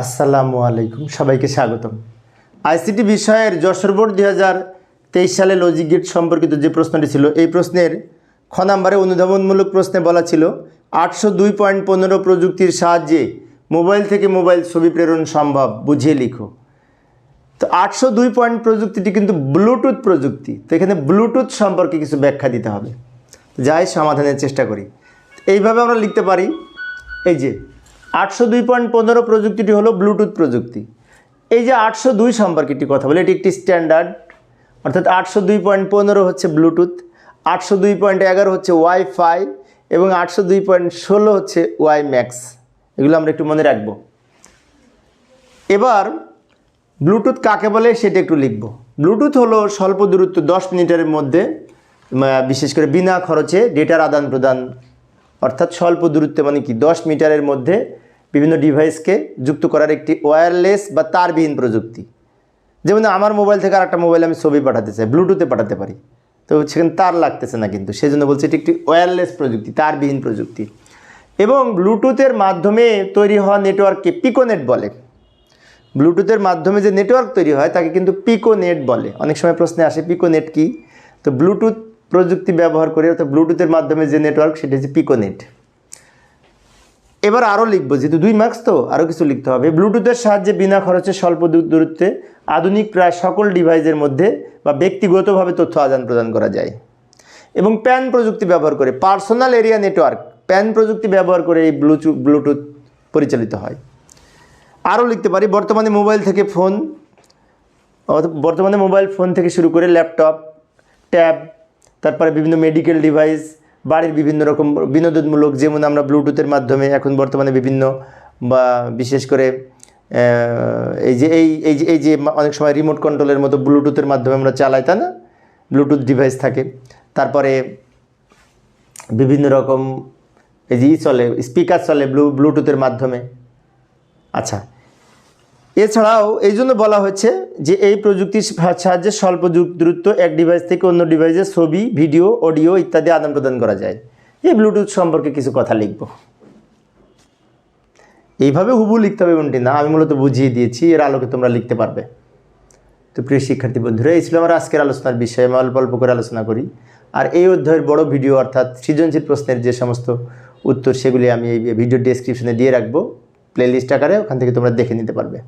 আসসালামু আলাইকুম, সবাইকে স্বাগতম। আইসিটি বিষয়ের যশোর বোর্ড দুই হাজার তেইশ সালে লজিক গেট সম্পর্কিত যে প্রশ্নটি ছিল, এই প্রশ্নের খ নাম্বারে অনুধাবনমূলক প্রশ্নে বলা ছিল, আটশো দুই পয়েন্ট পনেরো প্রযুক্তির সাহায্যে মোবাইল থেকে মোবাইল ছবি প্রেরণ সম্ভব, বুঝিয়ে লিখো। তো আটশো দুই পয়েন্ট প্রযুক্তিটি কিন্তু ব্লুটুথ প্রযুক্তি, তো এখানে ব্লুটুথ সম্পর্কে কিছু ব্যাখ্যা দিতে হবে। যাই সমাধানের চেষ্টা করি। এইভাবে আমরা লিখতে পারি, এই যে আটশো দুই পয়েন্ট পনেরো প্রযুক্তিটি হলো ব্লুটুথ প্রযুক্তি। এই যে আটশো দুই সম্পর্কে একটি কথা বলি, এটি একটি স্ট্যান্ডার্ড, অর্থাৎ আটশো দুই পয়েন্ট পনেরো হচ্ছে ব্লুটুথ, আটশো দুই পয়েন্ট এগারো হচ্ছে ওয়াইফাই, এবং আটশো দুই পয়েন্ট ষোলো হচ্ছে ওয়াই ম্যাক্স এগুলো আমরা একটু মনে রাখব। এবার, ব্লুটুথ কাকে বলে সেটা একটু লিখব। ব্লুটুথ হলো স্বল্প দূরত্ব দশ মিনিটের মধ্যে বিশেষ করে বিনা খরচে ডেটার আদান প্রদান অর্থাৎ স্বল্প দূরত্বে মানে কি, দশ মিটারের মধ্যে বিভিন্ন ডিভাইসকে যুক্ত করার একটি ওয়্যারলেস বা তারবিহীন প্রযুক্তি। যেমন আমার মোবাইল থেকে আর একটা মোবাইলে আমি ছবি পাঠাতে চাই, ব্লুটুথে পাঠাতে পারি। তো সেখানে তার লাগতেছে না কিন্তু সেই জন্য বলছি এটি একটি ওয়্যারলেস প্রযুক্তি, তারবিহীন প্রযুক্তি। এবং ব্লুটুথের মাধ্যমে তৈরি হওয়া নেটওয়ার্ককে পিকোনেট বলে। ব্লুটুথের মাধ্যমে যে নেটওয়ার্ক তৈরি হয়, তাকে কিন্তু পিকোনেট বলে। অনেক সময় প্রশ্নে আসে, পিকোনেট কি? তো ব্লুটুথ প্রযুক্তি ব্যবহার করে অর্থাৎ ব্লুটুথের মাধ্যমে যে নেটওয়ার্ক, সেটা হচ্ছে পিকোনেট। এবার আরও লিখব, যেহেতু দুই মার্কস তো আরও কিছু লিখতে হবে। ব্লুটুথের সাহায্যে বিনা খরচে স্বল্প দূর- দূরত্বে আধুনিক প্রায় সকল ডিভাইসের মধ্যে বা ব্যক্তিগতভাবে তথ্য আদান প্রদান করা যায়। এবং প্যান প্রযুক্তি ব্যবহার করে পার্সোনাল এরিয়া নেটওয়ার্ক প্যান প্রযুক্তি ব্যবহার করে এই ব্লুটুথ ব্লুটুথ পরিচালিত হয়। আরও লিখতে পারি, বর্তমানে মোবাইল থেকে ফোন বর্তমানে মোবাইল ফোন থেকে শুরু করে ল্যাপটপ ট্যাব তারপরে বিভিন্ন মেডিকেল ডিভাইস বাড়ির বিভিন্ন রকম বিনোদনমূলক, যেমন আমরা ব্লুটুথের মাধ্যমে এখন বর্তমানে বিভিন্ন বা বিশেষ করে এই যে, এই এই যে এই যে অনেক সময় রিমোট কন্ট্রোলের মতো ব্লুটুথের মাধ্যমে আমরা চালাই, তাই না? ব্লুটুথ ডিভাইস থাকে। তারপরে বিভিন্ন রকম, এই যে ই চলে স্পিকার চলে ব্লু ব্লুটুথের মাধ্যমে। আচ্ছা এছাড়াও এই জন্য বলা হয়েছে যে এই প্রযুক্তির সাহায্যে স্বল্প দূরত্ব এক ডিভাইস থেকে অন্য ডিভাইসে ছবি ভিডিও অডিও ইত্যাদি আদান প্রদান করা যায়। এই ব্লুটুথ সম্পর্কে কিছু কথা লিখব। এইভাবে হুবু লিখতে হবে এমনটি না, আমি মূলত বুঝিয়ে দিয়েছি, এর আলোকে তোমরা লিখতে পারবে। তো প্রিয় শিক্ষার্থী বন্ধুরা, এই ছিল আমার আজকের আলোচনার বিষয়ে, আমি অল্প অল্প করে আলোচনা করি। আর এই অধ্যায়ের বড় ভিডিও অর্থাৎ সৃজনশীল প্রশ্নের যে সমস্ত উত্তর, সেগুলি আমি এই ভিডিও ডেসক্রিপশনে দিয়ে রাখব। প্লেলিস্ট আকারে ওখান থেকে তোমরা দেখে নিতে পারবে।